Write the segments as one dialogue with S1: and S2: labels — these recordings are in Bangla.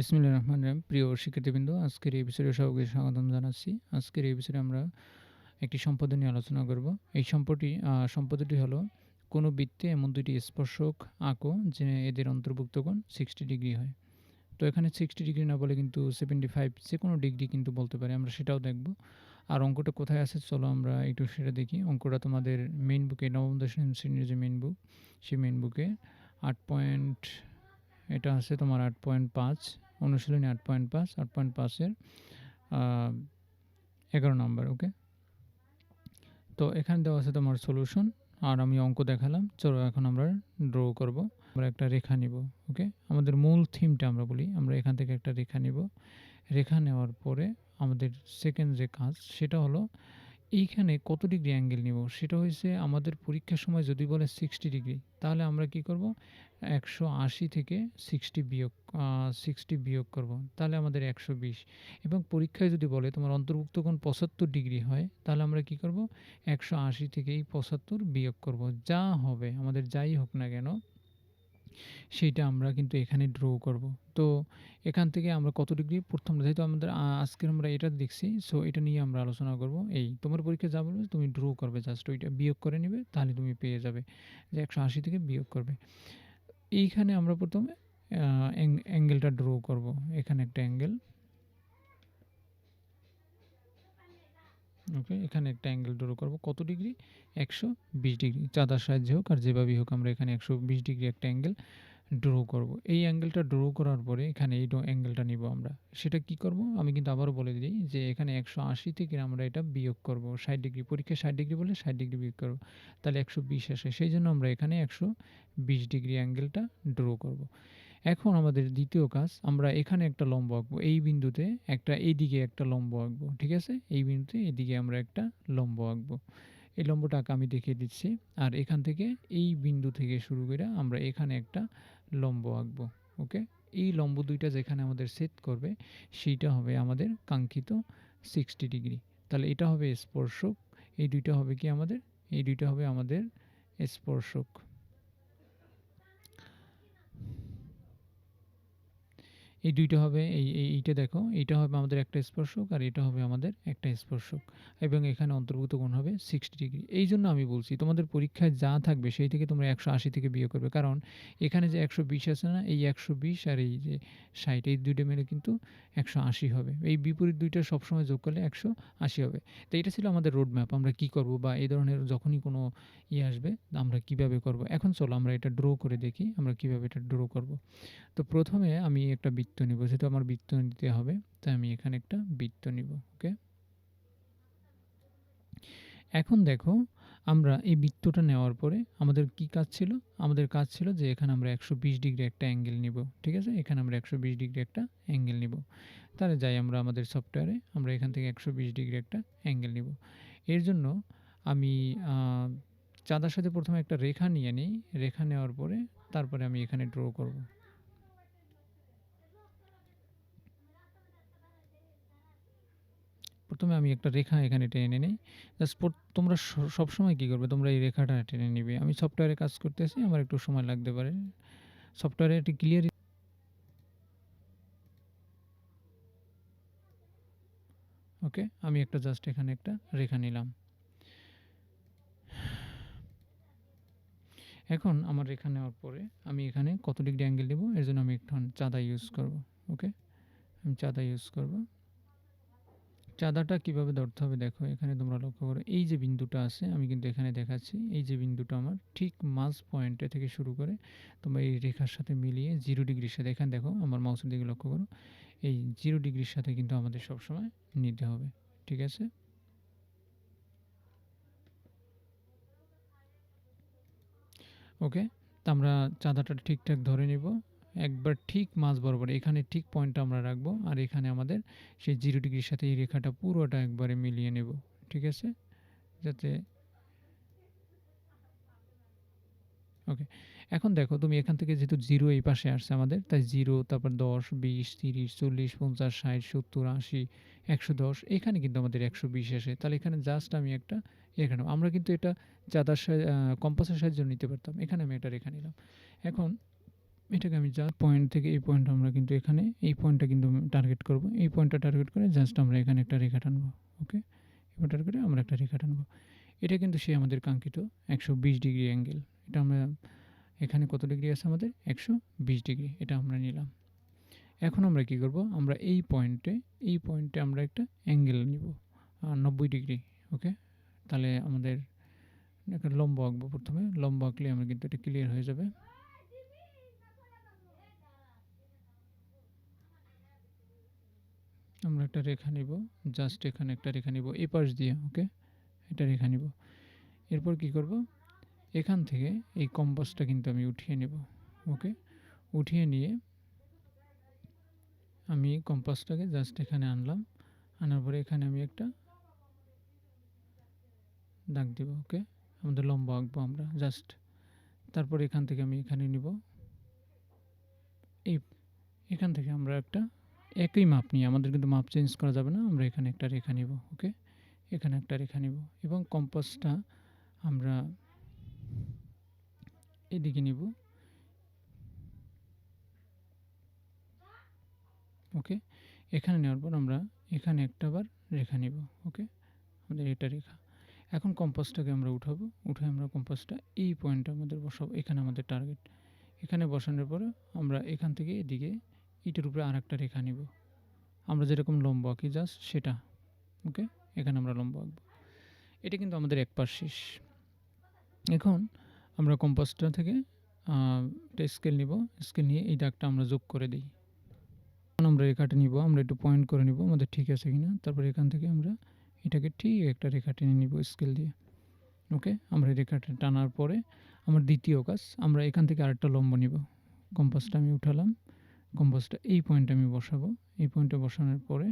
S1: বিসমিল্লাহির রহমানির রহিম। প্রিয় শিক্ষার্থীবৃন্দ, আজকের এই এপিসোডে সবাইকে স্বাগতম জানাচ্ছি। আজকের এই বিষয়ে আমরা একটি সম্পদ নিয়ে আলোচনা করব। এই সম্পদটি সম্পদটি হলো কোনো বৃত্তে এমন দুইটি স্পর্শক আঁকো যে এদের অন্তর্ভুক্ত কোণ 60 ডিগ্রি হয়। তো এখানে 60 ডিগ্রি না বলে কিন্তু সেভেন্টি ফাইভ যে কোনো ডিগ্রি কিন্তু বলতে পারি। আমরা সেটাও দেখব। আর অঙ্কটা কোথায় আছে চলো আমরা একটু সেটা দেখি। অঙ্কটা তোমাদের মেইন বুকে নবম দশম শ্রেণির যে মেইন বুক, সেই মেইন বুকে আট পয়েন্ট এটা আছে তোমার 8.5 অনুশীলনী 8.5 8.5 এর আ 11 নাম্বার, ওকে। তো এখানে দেওয়া আছে তোমার সলিউশন আর আমি অঙ্ক দেখালাম। চলো এখন আমরা ড্র করব। আমরা একটা রেখা নিব, ওকে। আমাদের মূল থিমটা আমরা বলি। আমরা এখান থেকে একটা রেখা নিব। রেখা নেওয়ার পরে আমাদের সেকেন্ড যে কাজ, সেটা হলো এইখানে কত ডিগ্রি অ্যাঙ্গেল নিব সেটা হয়েছে আমাদের পরীক্ষার সময় যদি বলে 60 ডিগ্রি তাহলে আমরা কি করব 180 থেকে 60 বিয়োগ 60 বিয়োগ করব। তাহলে আমাদের 120 এবং পরীক্ষায় যদি বলে তোমার অন্তর্ভুক্ত কোণ 75 ডিগ্রি হয়, তাহলে আমরা কি করব 180 থেকে এই 75 বিয়োগ করব। যা হবে, আমাদের যাই হোক না কেন সেইটা আমরা কিন্তু এখানে ড্র করব। তো এখান থেকে আমরা কত ডিগ্রি প্রথম যেহেতু আমাদের, আ আজকে আমরা এটা দেখছি সো এটা নিয়ে আমরা আলোচনা করব। এই, তোমার পরীক্ষায় যা বলবে, তুমি ড্র করবে জাস্ট ওইটা বিয়োগ করে নিবে, তাহলে তুমি পেয়ে যাবে যে 180 থেকে বিয়োগ করবে। এইখানে আমরা প্রথমে অ্যাঙ্গেলটা ড্র করব। এখানে একটা অ্যাঙ্গেল। ওকে এখানে একটা অ্যাঙ্গেল ড্র করব। কত ডিগ্রি? একশো বিশ ডিগ্রি। চাঁদার সাহায্যে হোক আর যেভাবেই হোক, আমরা এখানে একশো বিশ ডিগ্রি একটা অ্যাঙ্গেল ড্র করব। এই অ্যাঙ্গেলটা ড্র করার পরে এখানে এই অ্যাঙ্গেলটা নিব আমরা। সেটা কি করব? আমি কিন্তু আবারও বলে দিই যে এখানে 180 থেকে আমরা এটা বিয়োগ করব। 60 ডিগ্রি, পরীক্ষায় 60 ডিগ্রি বলে 60 ডিগ্রি বিয়োগ করব। তাহলে 120 আসে। সেই জন্য আমরা এখানে 120 ডিগ্রি অ্যাঙ্গেলটা ড্র করব। এখন আমাদের দ্বিতীয় কাজ, আমরা এখানে একটা লম্ব আঁকবো। এই বিন্দুতে একটা এইদিকে একটা লম্ব আঁকবো, ঠিক আছে? এই বিন্দুতে এদিকে আমরা একটা লম্ব আঁকবো। এই লম্বটা আমি দেখিয়ে দিচ্ছি। আর এখান থেকে এই বিন্দু থেকে শুরু করে আমরা এখানে একটা লম্ব আঁকবো, ওকে? এই লম্ব দুইটা যেখানে আমাদের সেট করবে, সেইটা হবে আমাদের কাঙ্ক্ষিত সিক্সটি ডিগ্রি তাহলে এটা হবে স্পর্শক, এই দুইটা হবে কি আমাদের? এই দুইটা হবে আমাদের স্পর্শক। এই দুইটা হবে, এই এইটা দেখো, এইটা হবে আমাদের একটা স্পর্শক আর এটা হবে আমাদের একটা স্পর্শক এবং এখানে অন্তর্ভুক্ত কোণ হবে সিক্সটি ডিগ্রি এই জন্য আমি বলছি, তোমাদের পরীক্ষায় যা থাকবে সেই থেকে তোমরা একশো আশি থেকে বিয়ে করবে। কারণ এখানে যে একশো বিশ আছে না, এই একশো বিশ আর এই যে ষাট, এই দুইটা মিলে কিন্তু একশো আশি হবে। এই বিপরীত দুইটা সবসময় যোগ করলে একশো আশি হবে। তো এটা ছিল আমাদের রোড ম্যাপ আমরা কি করব বা এই ধরনের যখনই কোনো ইয়ে আসবে, আমরা কীভাবে করব। এখন চলো আমরা এটা ড্র করে দেখি, আমরা কীভাবে এটা ড্র করব। তো প্রথমে আমি একটা বৃত্ত নিব, যেহেতু আমার বৃত্ত নিতে হবে, তাই আমি এখানে একটা বৃত্ত নিব, ওকে? এখন দেখো, আমরা এই বৃত্তটা নেওয়ার পরে আমাদের কি কাজ ছিল? আমাদের কাজ ছিল যে এখানে আমরা একশো বিশ ডিগ্রি একটা অ্যাঙ্গেল নিব, ঠিক আছে? এখানে আমরা একশো বিশ ডিগ্রি একটা অ্যাঙ্গেল নিব। তাহলে যাই আমরা আমাদের সফটওয়্যারে, আমরা এখান থেকে একশো বিশ ডিগ্রি একটা অ্যাঙ্গেল নিব। এর জন্য আমি চাঁদার সাথে প্রথমে একটা রেখা নিয়ে নিই। রেখা নেওয়ার পরে তারপরে আমি এখানে ড্র করব। প্রথমে আমি একটা রেখা এখানে টেনে নিই। জাস্ট তোমরা সবসময় কী করবে? তোমরা এই রেখাটা টেনে নিবে। আমি সফটওয়্যারে কাজ করতেছি, আমার একটু সময় লাগতে পারে। সফটওয়্যারে একটি ক্লিয়ার ওকে আমি একটা জাস্ট এখানে একটা রেখা নিলাম। এখন আমার রেখা নেওয়ার পরে আমি এখানে কত ডিগ্রি অ্যাঙ্গেল দেবো এর জন্য আমি একটু চাঁদা ইউজ করব। ওকে আমি চাঁদা ইউজ করব। চাঁদাটা কীভাবে ধরতে হবে দেখো, এখানে তোমরা লক্ষ্য করো, এই যে বিন্দুটা আছে, আমি কিন্তু এখানে দেখাচ্ছি, এই যে বিন্দুটা আমার ঠিক মাস পয়েন্টে থেকে শুরু করে তোমরা এই রেখার সাথে মিলিয়ে জিরো ডিগ্রির সাথে, এখানে দেখো আমার মাউসের দিকে লক্ষ্য করো, এই জিরো ডিগ্রির সাথে কিন্তু আমাদের সবসময় নিতে হবে, ঠিক আছে? ওকে তা আমরা চাঁদাটা ঠিকঠাক ধরে নিব। একবার ঠিক মাঝ বরাবর, এখানে ঠিক পয়েন্টটা আমরা রাখব আর এখানে আমাদের সেই জিরো ডিগ্রির সাথে এই রেখাটা পুরোটা একবারে মিলিয়ে নেব, ঠিক আছে? যাতে ওকে এখন দেখো তুমি এখান থেকে যেহেতু জিরো এই পাশে আসছে আমাদের, তাই জিরো তারপর দশ, বিশ, তিরিশ, চল্লিশ, পঞ্চাশ, ষাট, সত্তর, আশি, একশো দশ, এখানে কিন্তু আমাদের একশো বিশ আসে। তাহলে এখানে জাস্ট আমি একটা এখানে আমরা কিন্তু এটা চাঁদার কম্পাসের সাহায্য নিতে পারতাম। এখানে আমি এটা রেখা নিলাম। এখন এটাকে আমি যা পয়েন্ট থেকে এই পয়েন্ট আমরা কিন্তু এখানে, এই পয়েন্টটা কিন্তু টার্গেট করব। এই পয়েন্টটা টার্গেট করে জাস্ট আমরা এখানে একটা রেখা টানবো ওকে এবার টার্গেটে আমরা একটা রেখা টানবো। এটা কিন্তু সে আমাদের কাঙ্ক্ষিত একশো বিশ ডিগ্রি অ্যাঙ্গেল এটা আমরা, এখানে কত ডিগ্রি আছে আমাদের? একশো বিশ ডিগ্রি। এটা আমরা নিলাম। এখন আমরা কি করব? আমরা এই পয়েন্টে এই পয়েন্টে আমরা একটা অ্যাঙ্গেল নিব নব্বই ডিগ্রি ওকে তাহলে আমাদের একটা লম্ব আঁকবো প্রথমে। লম্ব আঁকলে আমরা কিন্তু এটা ক্লিয়ার হয়ে যাবে। আমরা একটা রেখা নিব জাস্ট এখানে একটা রেখা নিব, এই পাশ দিয়ে ওকে এটা রেখা নিব। এরপর কি করব? এখান থেকে এই কম্পাসটা কিন্তু আমি উঠিয়ে নেব ওকে উঠিয়ে নিয়ে আমি কম্পাসটাকে জাস্ট এখানে আনলাম, আনার পরে এখানে আমি একটা দাগ দিব ওকে আমাদের লম্বা আঁকবো আমরা জাস্ট তারপর এখান থেকে আমি এখানে নিব, এই এখান থেকে আমরা একটা একই মাপ নিয়ে, আমাদের কিন্তু মাপ চেঞ্জ করা যাবে না, আমরা এখানে একটা রেখা নিব, ওকে? এখানে একটা রেখা নিব এবং কম্পাসটা আমরা এদিকে নিব, ওকে? এখানে নেওয়ার পর আমরা এখানে একটা বার রেখা নিব, ওকে? আমাদের এটা রেখা। এখন কম্পাসটাকে আমরা উঠাবো, উঠে আমরা কম্পাসটা এই পয়েন্টে আমাদের বসাবো, এখানে আমাদের টার্গেট। এখানে বসানোর পরে আমরা এখান থেকে এদিকে ইটের উপরে আর একটা রেখা নিব। আমরা যেরকম লম্ব আঁকি জাস্ট সেটা ওকে এখানে আমরা লম্ব আঁকবো। এটা কিন্তু আমাদের এক পাশ শেষ। এখন আমরা কম্পাসটা থেকে একটা স্কেল নিব। স্কেল নিয়ে এই দাগটা আমরা যোগ করে দিই। আমরা রেখাটা নিব, আমরা একটু পয়েন্ট করে নিব, আমাদের ঠিক আছে কিনা? তারপর এখান থেকে আমরা এটাকে ঠিক একটা রেখা টেনে নিব স্কেল দিয়ে ওকে আমরা রেখাটা টানার পরে, আমার দ্বিতীয় কাজ, আমরা এখান থেকে আরেকটা লম্ব নিব। কম্পাসটা আমি উঠালাম। কম্পাসটা এই পয়েন্টে আমি বসাবো। এই পয়েন্টে বসানোর পরে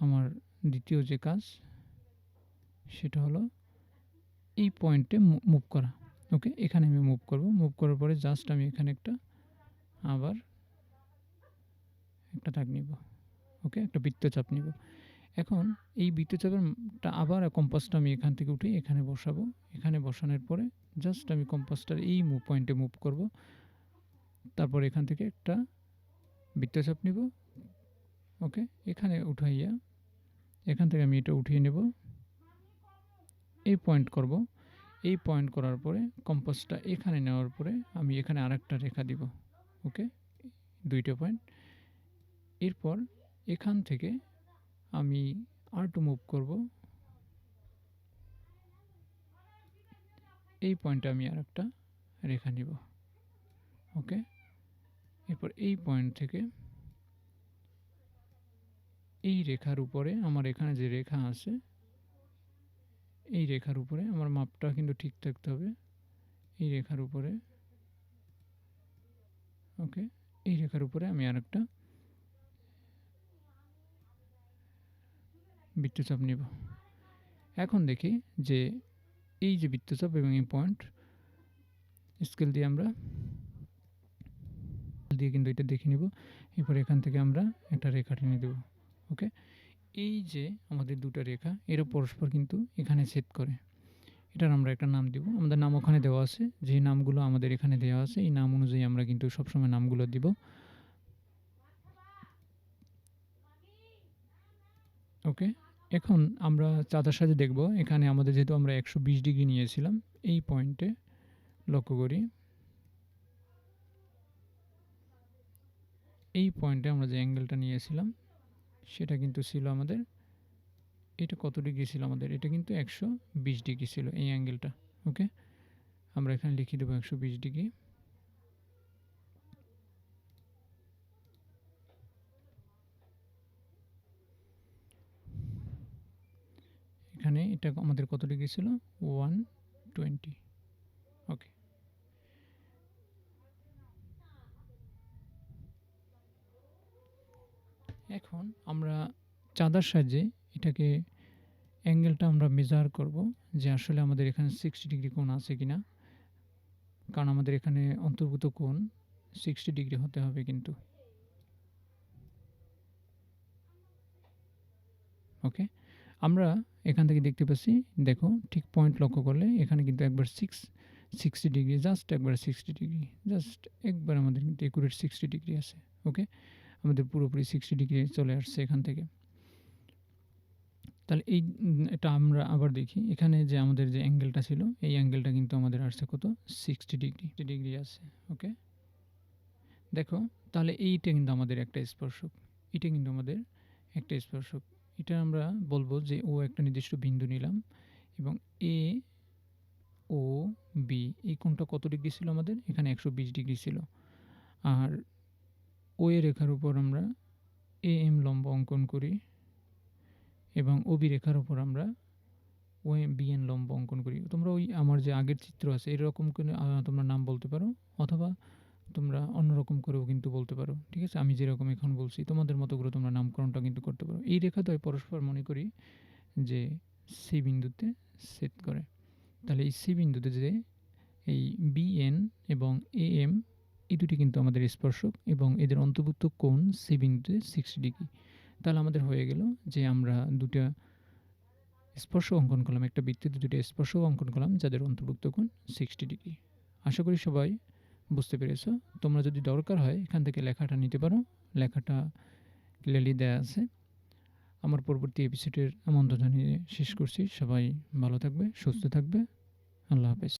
S1: আমার দ্বিতীয় যে কাজ, সেটা হলো এই পয়েন্টে মুভ করা। ওকে এখানে আমি মুভ করব। মুভ করার পরে জাস্ট আমি এখানে একটা, আবার একটা দাগ নিব। ওকে একটা বৃত্তচাপ নিব। এখন এই বৃত্তচাপেরটা আবার কম্পাসটা আমি এখান থেকে উঠে এখানে বসাবো। এখানে বসানোর পরে জাস্ট আমি কম্পাসটার এই পয়েন্টে মুভ করব। তারপর এখান থেকে একটা বৃত্তচাপ নিব। ওকে, এখানে উঠাইয়া এখান থেকে আমি এটা উঠিয়ে নেব। এই পয়েন্ট করব। এই পয়েন্ট করার পরে কম্পাসটা এখানে নেওয়ার পরে আমি এখানে আরেকটা রেখা দিব। ওকে, দুইটা পয়েন্ট এরপর এখান থেকে আমি আর টু মুভ করব। এই পয়েন্টে আমি আর একটা রেখা নিব। ওকে এরপর এই পয়েন্ট থেকে এই রেখার উপরে আমার এখানে যে রেখা আছে, এই রেখার উপরে আমার মাপটা কিন্তু ঠিক থাকতে হবে। এই রেখার উপরে ওকে এই রেখার উপরে আমি আর একটা বৃত্তচাপ নিব। এখন দেখি যে এই যে বৃত্তচাপ এবং এই পয়েন্ট স্কেল দিয়ে আমরা দিয়ে কিন্তু এটা দেখে নিব। এরপর এখান থেকে আমরা একটা রেখা টেনে দেব, ওকে? এই যে আমাদের দুটো রেখা এরা পরস্পর কিন্তু এখানে ছেদ করে। এটার আমরা একটা নাম দিব। আমাদের নাম ওখানে দেওয়া আছে। যে নামগুলো আমাদের এখানে দেওয়া আছে, এই নাম অনুযায়ী আমরা কিন্তু সবসময় নামগুলো দিব। ওকে? এখন আমরা চাঁদার সাথে দেখব। এখানে আমাদের যেহেতু আমরা একশো বিশ ডিগ্রি নিয়েছিলাম, এই পয়েন্টে লক্ষ্য করি। এই পয়েন্টে আমরা যে অ্যাঙ্গেলটা নিয়েছিলাম, সেটা কিন্তু ছিল আমাদের, এটা কত ডিগ্রি ছিল আমাদের? এটা কিন্তু একশো বিশ ডিগ্রি ছিল এই অ্যাঙ্গেলটা ওকে আমরা এখানে লিখে দেবো একশো বিশ ডিগ্রি এখানে এটা আমাদের কত ডিগ্রি ছিল? ওয়ান টোয়েন্টি ওকে এখন আমরা চাঁদার সাহায্যে এটাকে অ্যাঙ্গেলটা আমরা মেজার করব যে আসলে আমাদের এখানে সিক্সটি ডিগ্রি কোণ আছে কি না কারণ আমাদের এখানে অন্তর্ভুক্ত কোণ সিক্সটি ডিগ্রি হতে হবে কিন্তু। ওকে আমরা এখান থেকে দেখতে পাচ্ছি, দেখো, ঠিক পয়েন্ট লক্ষ্য করলে এখানে কিন্তু একবার সিক্স সিক্সটি ডিগ্রি জাস্ট একবার সিক্সটি ডিগ্রি জাস্ট একবার আমাদের কিন্তু একুরেট সিক্সটি ডিগ্রি আছে। ওকে আমাদের পুরোপুরি সিক্সটি ডিগ্রি চলে আসছে এখান থেকে। তাহলে এই এটা আমরা আবার দেখি। এখানে যে আমাদের যে অ্যাঙ্গেলটা ছিল, এই অ্যাঙ্গেলটা কিন্তু আমাদের আসছে কত? সিক্সটি ডিগ্রি ডিগ্রি আছে ওকে দেখো, তাহলে এইটা কিন্তু আমাদের একটা স্পর্শক। এটা কিন্তু আমাদের একটা স্পর্শক। এটা আমরা বলব যে ও একটা নির্দিষ্ট বিন্দু নিলাম এবং এ ও বি এই কোণটা কত ডিগ্রি ছিল আমাদের? এখানে একশো বিশ ডিগ্রি ছিল। আর ও এ রেখার উপর আমরা এ এম লম্ব অঙ্কন করি এবং ওবি রেখার উপর আমরা ও এম বি এন লম্ব অঙ্কন করি। তোমরা ওই আমার যে আগের চিত্র আছে, এরকম করে তোমরা নাম বলতে পারো অথবা তোমরা অন্যরকম করেও কিন্তু বলতে পারো, ঠিক আছে? আমি যেরকম এখন বলছি, তোমাদের মতো করে তোমরা নামকরণটা কিন্তু করতে পারো। এই রেখাদ্বয় পরস্পর মনে করি যে সি বিন্দুতে সেট করে। তাহলে এই সি বিন্দুতে যে এই বিএন এবং এ এম এই দুটি কিন্তু আমাদের স্পর্শক এবং এদের অন্তর্ভুক্ত কোণ সি বিন্দুতে সিক্সটি ডিগ্রি তাহলে আমাদের হয়ে গেল যে আমরা দুটা স্পর্শ অঙ্কন করলাম, একটা বৃত্তিতে দুটো স্পর্শ অঙ্কন করলাম যাদের অন্তর্ভুক্ত কোণ সিক্সটি ডিগ্রি আশা করি সবাই বুঝতে পেরেছ। তোমরা যদি দরকার হয় এখান থেকে লেখাটা নিতে পারো। লেখাটা ক্লিয়ারলি দেয়া আছে। আমার পরবর্তী এপিসোডের আমন্ত্রণ জানিয়ে শেষ করছি। সবাই ভালো থাকবে, সুস্থ থাকবে। আল্লাহ হাফেজ।